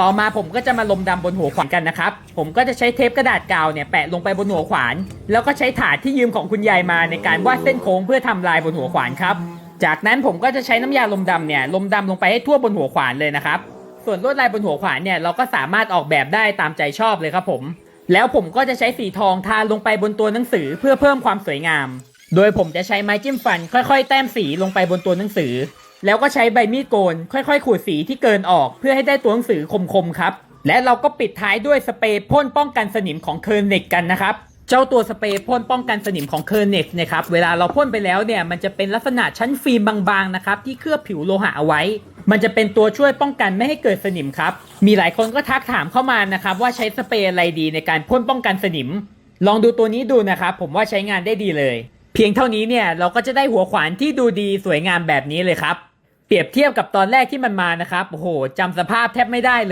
ต่อมาผมก็จะมาลมดำบนหัวขวานกันนะครับ ผมก็จะใช้เทปกระดาษกาวเนี่ยแปะลงไปบนหัวขวาน แล้วก็ใช้ถาดที่ยืมของคุณยายมาในการวาดเส้นโค้งเพื่อทำลายบนหัวขวานครับ จากนั้นผมก็จะใช้น้ำยาลมดำเนี่ยลมดำลงไปให้ทั่วบนหัวขวานเลยนะครับ ส่วนลวดลายบนหัวขวานเนี่ยเราก็สามารถออกแบบได้ตามใจชอบเลยครับผม แล้วผมก็จะใช้สีทองทาลงไปบนตัวหนังสือเพื่อเพิ่มความสวยงาม โดยผมจะใช้ไม้จิ้มฟัน ค่อย ๆ แต้มสีลงไปบนตัวหนังสือ แล้วก็ใช้ใบมีดโกน ค่อยๆ ขูดสีที่เกินออกเพื่อให้ได้ตัวหนังสือคมๆครับ และเราก็ปิดท้ายด้วยสเปรย์พ่นป้องกันสนิมของเคอร์เน็กกันนะครับเจ้าตัวสเปรย์พ่นป้องกันสนิมของเคอร์เน็กนี่ยครับเวลาเราพ่นไปแล้วเนี่ยมันจะเป็นลักษณะชั้นฟิล์มบางๆนะครับที่เคลือบผิวโลหะเอาไว้ มันจะเป็นตัวช่วยป้องกันไม่ให้เกิดสนิมครับ มีหลายคนก็ทักถามเข้ามานะครับว่าใช้สเปรย์อะไรดีในการพ่นป้องกันสนิม ลองดูตัวนี้ดูนะครับผมว่าใช้งานได้ดีเลย เพียงเท่านี้เนี่ยเราก็จะได้หัวขวานที่ดูดีสวยงามแบบนี้เลยครับ เปรียบเทียบกับตอนแรกที่มันมานะครับโอ้โหจำสภาพแทบไม่ได้เลย